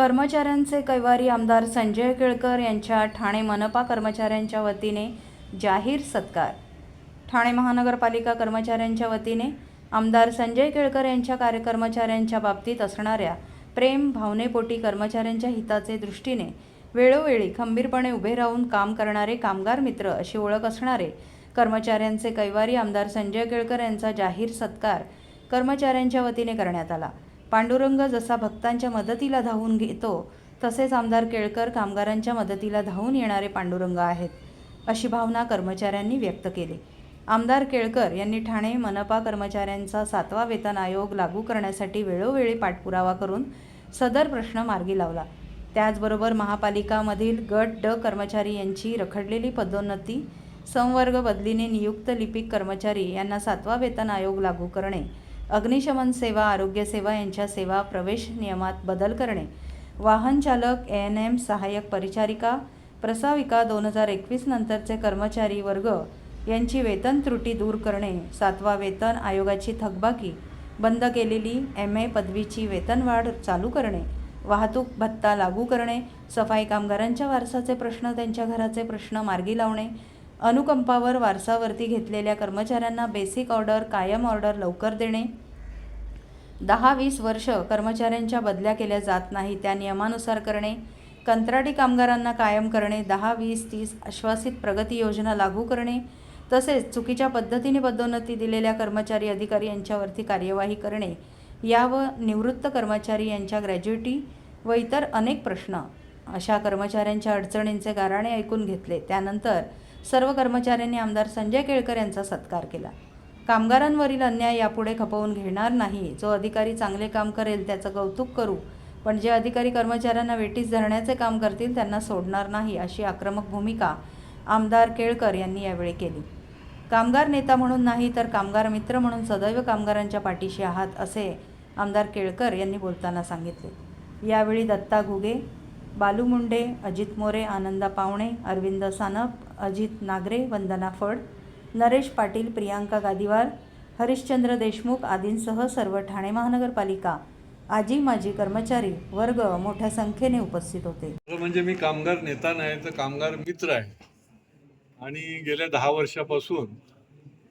कर्मचाऱ्यांचे कैवारी आमदार संजय केळकर यांच्या ठाणे मनपा कर्मचाऱ्यांच्या वतीने जाहीर सत्कार. ठाणे महानगरपालिका कर्मचाऱ्यांच्या वतीने आमदार संजय केळकर यांच्या कार्य कर्मचाऱ्यांच्या बाबतीत असणाऱ्या प्रेम भावनेपोटी कर्मचाऱ्यांच्या हिताचे दृष्टीने वेळोवेळी खंबीरपणे उभे राहून काम करणारे कामगार मित्र अशी ओळख असणारे कर्मचाऱ्यांचे कैवारी आमदार संजय केळकर यांचा जाहीर सत्कार कर्मचाऱ्यांच्या वतीने करण्यात आला. पांडुरंग जसा भक्तांच्या मदतीला धावून घेतो तसेच आमदार केळकर कामगारांच्या मदतीला धावून येणारे पांडुरंग आहेत अशी भावना कर्मचाऱ्यांनी व्यक्त केली. आमदार केळकर यांनी ठाणे मनपा कर्मचाऱ्यांचा सातवा वेतन आयोग लागू करण्यासाठी वेळोवेळी पाठपुरावा करून सदर प्रश्न मार्गी लावला. त्याचबरोबर महापालिकामधील गट ड कर्मचारी यांची रखडलेली पदोन्नती संवर्ग बदलीने नियुक्त लिपिक कर्मचारी यांना सातवा वेतन आयोग लागू करणे अग्निशमन सेवा आरोग्य सेवा यांच्या सेवा प्रवेश नियमात बदल करणे. वाहन चालक ए एन एम सहाय्यक परिचारिका प्रसाविका दोन हजार एकवीस नंतरचे कर्मचारी वर्ग यांची वेतन त्रुटी दूर करणे. सातवा वेतन आयोगाची थकबाकी. बंद केलेली एम ए पदवीची वेतनवाढ चालू करणे. वाहतूक भत्ता लागू करणे. सफाई कामगारांच्या वारसाचे प्रश्न त्यांच्या घराचे प्रश्न मार्गी लावणे. अनुकंपावर वारसावरती घेतलेल्या कर्मचाऱ्यांना बेसिक ऑर्डर कायम ऑर्डर लवकर देणे. दहा वीस वर्ष कर्मचाऱ्यांच्या बदल्या केल्या जात नाही त्या नियमानुसार करणे. कंत्राटी कामगारांना कायम करणे. दहा वीस तीस आश्वासित प्रगती योजना लागू करणे. तसेच चुकीच्या पद्धतीने पदोन्नती दिलेल्या कर्मचारी अधिकारी यांच्यावरती कार्यवाही करणे. या व निवृत्त कर्मचारी यांच्या ग्रॅज्युटी व इतर अनेक प्रश्न अशा कर्मचाऱ्यांच्या अडचणींचे गाराणे ऐकून घेतले. त्यानंतर सर्व कर्मचाऱ्यांनी आमदार संजय केळकर यांचा सत्कार केला. कामगारांवरील अन्याय यापुढे खपवून घेणार नाही. जो अधिकारी चांगले काम करेल त्याचं कौतुक करू. पण जे अधिकारी कर्मचाऱ्यांना वेटीस धरण्याचे काम करतील त्यांना सोडणार नाही अशी आक्रमक भूमिका आमदार केळकर यांनी यावेळी केली. कामगार नेता म्हणून नाही तर कामगार मित्र म्हणून सदैव कामगारांच्या पाठीशी आहात असे आमदार केळकर यांनी बोलताना सांगितले. यावेळी दत्ता घुगे बालू मुंडे अजित मोरे आनंदा पावणे अरविंद सानप अजित नागरे वंदना फड नरेश पाटील प्रियांका गादिवार हरिश्चंद्र देशमुख आदींसह सर्व ठाणे महानगरपालिका आजी माजी कर्मचारी वर्ग मोठ्या संख्येने उपस्थित होते. म्हणजे मी कामगार नेता नाही तर कामगार मित्र आहे. आणि गेल्या दहा वर्षापासून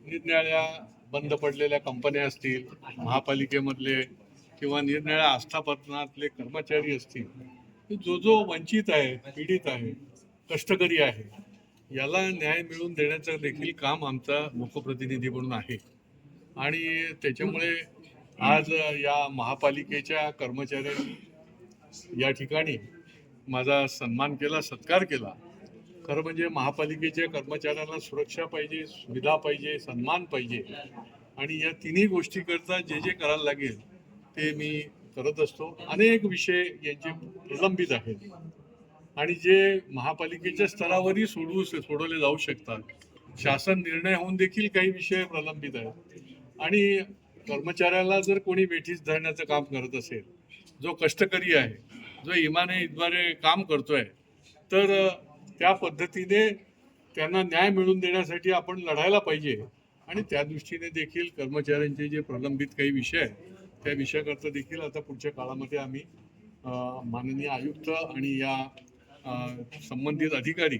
निरनिराळ्या बंद पडलेल्या कंपन्या असतील महापालिकेमधले किंवा निरनिराळ्या आस्थापनातले कर्मचारी असतील की जो जो वंचित आहे पीडित आहे कष्टकरी आहे याला न्याय मिळवून देण्याचं देखील काम आमचा लोकप्रतिनिधी म्हणून आहे. आणि त्याच्यामुळे आज या महापालिकेच्या कर्मचाऱ्यांनी या ठिकाणी माझा सन्मान केला सत्कार केला. खरं म्हणजे महापालिकेच्या कर्मचाऱ्यांना सुरक्षा पाहिजे सुविधा पाहिजे सन्मान पाहिजे. आणि या तिन्ही गोष्टीकरता जे जे करायला लागेल ते मी करत असतो. अनेक विषय यांचे प्रलंबित आहेत. आणि जे महापालिकेच्या स्तरावरही सोडवू सोडवले जाऊ शकतात. शासन निर्णय होऊन देखील काही विषय प्रलंबित आहेत. आणि कर्मचाऱ्याला जर कोणी वेठीस धरण्याचं काम करत असेल जो कष्टकरी आहे जो इमाने इद्वारे काम करतोय तर त्या पद्धतीने त्यांना न्याय मिळवून देण्यासाठी आपण लढायला पाहिजे. आणि त्या दृष्टीने देखील कर्मचाऱ्यांचे जे प्रलंबित काही विषय आहेत त्या विषयाकरता देखील आता पुढच्या काळामध्ये आम्ही माननीय आयुक्त आणि या संबंधित अधिकारी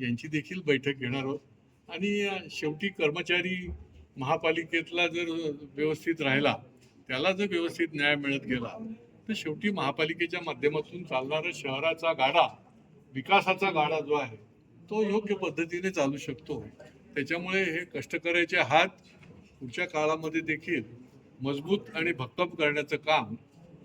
यांची देखील बैठक घेणार आहोत. आणि शेवटी कर्मचारी महापालिकेतला जर व्यवस्थित राहिला त्याला जर व्यवस्थित न्याय मिळत गेला तर शेवटी महापालिकेच्या माध्यमातून चालणारा शहराचा गाडा विकासाचा गाडा जो आहे तो योग्य पद्धतीने चालू शकतो. त्याच्यामुळे हे कष्टकऱ्याचे हात पुढच्या काळामध्ये देखील मजबूत आणि भक्कम करण्याचं काम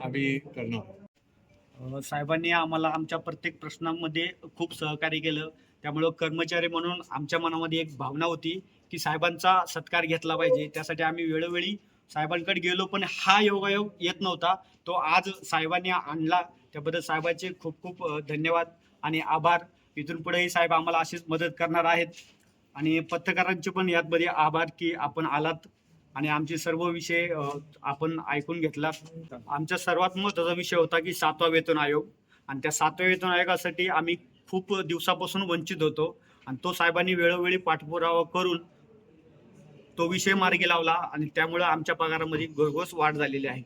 आम्ही करणार साहेबांनी आम्हाला आमच्या प्रत्येक प्रश्नांमध्ये खूप सहकार्य केलं. त्यामुळं कर्मचारी म्हणून आमच्या मनामध्ये एक भावना होती की साहेबांचा सत्कार घेतला पाहिजे. त्यासाठी आम्ही वेळोवेळी साहेबांकडे गेलो पण हा योगायोग येत नव्हता. तो आज साहेबांनी आणला. त्याबद्दल साहेबांचे खूप खूप धन्यवाद आणि आभार. इथून पुढेही साहेब आम्हाला अशीच मदत करणार आहेत. आणि पत्रकारांचे पण यातमध्ये आभार की आपण आलात. आणि आमचे सर्व विषय आपण ऐकून घेतलात आमचा सर्वात महत्त्वाचा विषय होता की सातवा वेतन आयोग. आणि त्या सातव्या वेतन आयोगासाठी आम्ही खूप दिवसापासून वंचित होतो. आणि तो साहेबांनी वेळोवेळी पाठपुरावा करून तो विषय मार्गी लावला आणि त्यामुळे आमच्या पगारामध्ये घरघोस वाढ झालेली आहे.